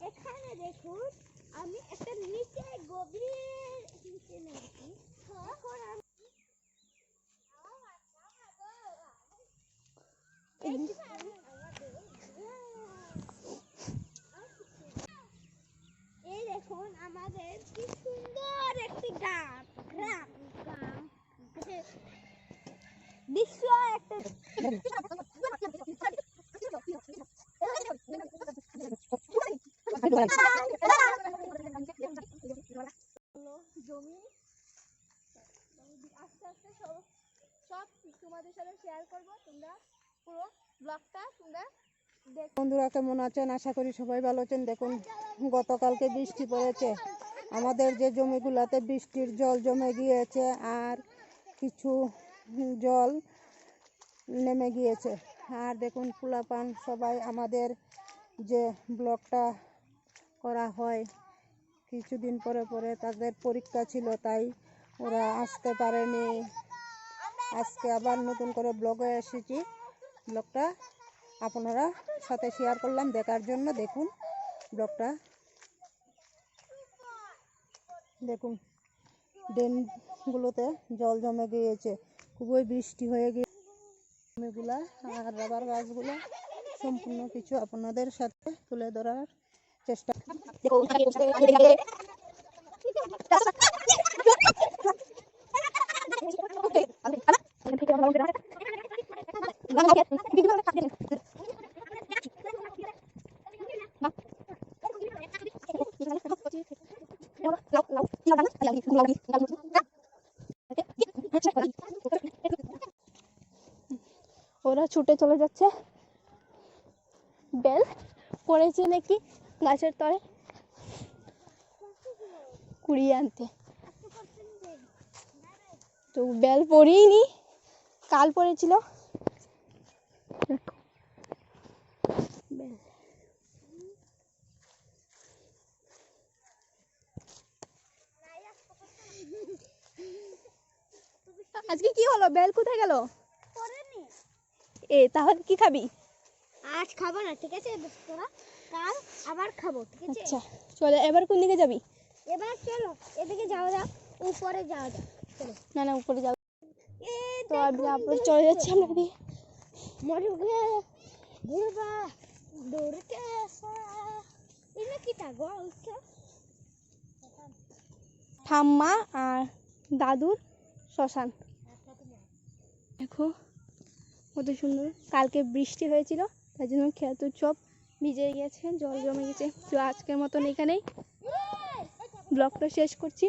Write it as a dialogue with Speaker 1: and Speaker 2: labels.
Speaker 1: এখানে দেখুন আমি একটা নিচে গভীর আমাদের কি সুন্দর একটি গ্রাম গ্রাম গ্রাম। একটা জমি আস্তে আস্তে সব সব তোমাদের সাথে শেয়ার তোমরা পুরো ব্লগটা তোমরা
Speaker 2: বন্ধুরা কেমন আছেন? আশা করি সবাই ভালো আছেন। দেখুন, গতকালকে বৃষ্টি পড়েছে। আমাদের যে জমিগুলোতে বৃষ্টির জল জমে গিয়েছে আর কিছু জল নেমে গিয়েছে। আর দেখুন পোলাপান সবাই আমাদের যে ব্লকটা করা হয়, কিছুদিন পরে পরে তাদের পরীক্ষা ছিল, তাই ওরা আসতে পারেনি। আজকে আবার নতুন করে ব্লগে এসেছি। ব্লগটা আপনারা সাথে শেয়ার করলাম, দেখার জন্য দেখুন ব্লগটা। দেখুন ড্রেনগুলোতে জল জমে গিয়েছে। খুবই বৃষ্টি হয়ে গিয়ে জমিগুলা আর রাবার গাছগুলো সম্পূর্ণ কিছু আপনাদের সাথে তুলে ধরার চেষ্টা
Speaker 1: ওরা ছুটে চলে যাচ্ছে। বেল পড়েছে নাকি গাছের তলে? কুড়িয়ে আনতে। তো বেল পড়িনি কাল পড়েছিল। বেল আজকে কি হলো? বেল কোথায় গেল? এ তাহলে কি খাবি?
Speaker 3: আজ খাব না ঠিক আছে? তোরা কাল আবার খাব ঠিক আছে?
Speaker 1: আচ্ছা চলে এবার কোন দিকে যাবি?
Speaker 3: এবার চলো এদিকে যাওয়া যাক উপরে যাওয়া যাক চলো।
Speaker 1: না না উপরে যাও
Speaker 3: এ
Speaker 1: তো আমি আবার চলে যাচ্ছি আমরা দিয়ে
Speaker 3: মরুগে বুড়বা দৌড়তে আসা এটা কি টাগো
Speaker 1: ঠাম্মা আর দাদুর শ্মশান। দেখো কত সুন্দর। কালকে বৃষ্টি হয়েছিল তাই জন্য খেতু চপ ভিজে গেছে জল জমে গেছে। তো আজকের মতন এখানেই ব্লগটা শেষ করছি।